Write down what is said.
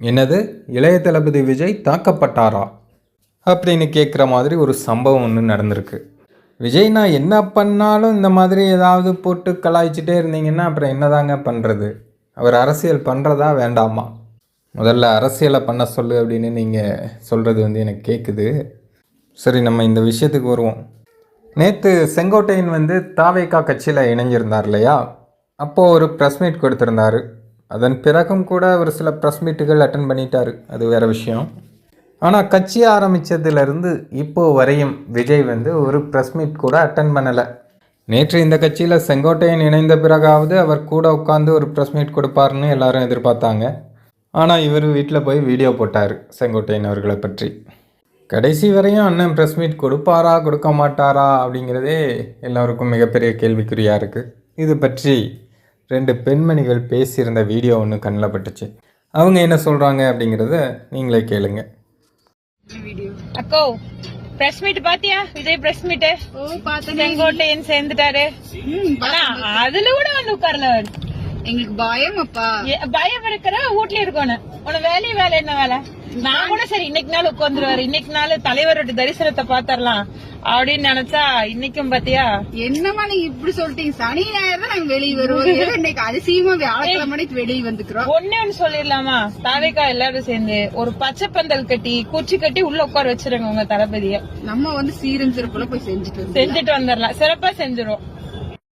என்னது? இளைய தளபதி விஜய் தாக்கப்பட்டாரா? அப்படின்னு கேட்குற மாதிரி ஒரு சம்பவம் ஒன்று நடந்திருக்கு. விஜய் நான் என்ன பண்ணாலும் இந்த மாதிரி ஏதாவது போட்டு கலாய்ச்சிட்டே இருந்தீங்கன்னா அப்புறம் என்னதாங்க பண்ணுறது அவர் அரசியல் பண்ணுறதா வேண்டாமா? முதல்ல அரசியலை பண்ண சொல்லு அப்படின்னு நீங்கள் சொல்கிறது வந்து எனக்கு கேட்குது சரி நம்ம இந்த விஷயத்துக்கு வருவோம். நேற்று செங்கோட்டையன் வந்து தாவேக்கா கட்சியில் இணைஞ்சிருந்தார் இல்லையா? அப்போது ஒரு ப்ரெஸ் மீட் கொடுத்துருந்தாரு. அதன் பிறகும் கூட ஒரு சில ப்ரெஸ் மீட்டுகள் அட்டன் பண்ணிட்டார். அது வேறு விஷயம். ஆனால் கட்சி ஆரம்பித்ததுலேருந்து இப்போது வரையும் விஜய் வந்து ஒரு ப்ரெஸ் மீட் கூட அட்டன் பண்ணலை. நேற்று இந்த கட்சியில் செங்கோட்டையன் இணைந்த பிறகாவது அவர் கூட உட்காந்து ஒரு ப்ரெஸ் மீட் கொடுப்பாருன்னு எல்லாரும் எதிர்பார்த்தாங்க. ஆனால் இவர் வீட்டில் போய் வீடியோ போட்டார் செங்கோட்டையன் அவர்களை பற்றி. கடைசி வரையும் அண்ணன் ப்ரெஸ் மீட் கொடுப்பாரா கொடுக்க மாட்டாரா அப்படிங்கிறதே எல்லோருக்கும் மிகப்பெரிய கேள்விக்குறியாக இருக்குது இது பற்றி ரெண்டு பெண்மணிகள் பேசியிருந்த வீடியோ ஒன்று கண்ணில் பட்டுச்சு. அவங்க என்ன சொல்கிறாங்க அப்படிங்கிறத நீங்களே கேளுங்க. அக்கோ பிரஸ் மீட் பாத்தியா? விஜய் பிரஸ் மீட் செங்கோட்டையன் சேர்ந்துட்டாரு. அதுல கூட வந்து உட்கார்ல எங்களுக்கு பயம் அப்பா பயம் இருக்கிற வீட்லயே இருக்கணும். உன வேலையே வேலை என்ன வேலை? நான் கூட சரி இன்னைக்கு நாள் உட்காந்துருவாரு இன்னைக்கு நாள் தலைவரோட தரிசனத்தை பாத்திரலாம் அப்படின்னு நினைச்சா இன்னைக்கும் பாத்தியா? என்னமா நீங்க இப்படி சொல்லிட்டீங்க? சனி ஞாயிறு தான் நாங்க வெளியே வருவோம். இன்னைக்கு அதிசயமா வியாழக்கிழமை அன்னைக்கு வெளியே வந்துக்கிறோம். ஒண்ணே ஒண்ணு சொல்லிடலாமா? தாவேக்கா எல்லாரும் சேர்ந்து ஒரு பச்சை பந்தல் கட்டி குச்சி கட்டி உள்ள உட்கார வச்சிருங்க உங்க தளபதிய. நம்ம வந்து சீரும் சிறப்புல போய் செஞ்சுட்டு செஞ்சுட்டு வந்துடலாம். சிறப்பா செஞ்சிரும்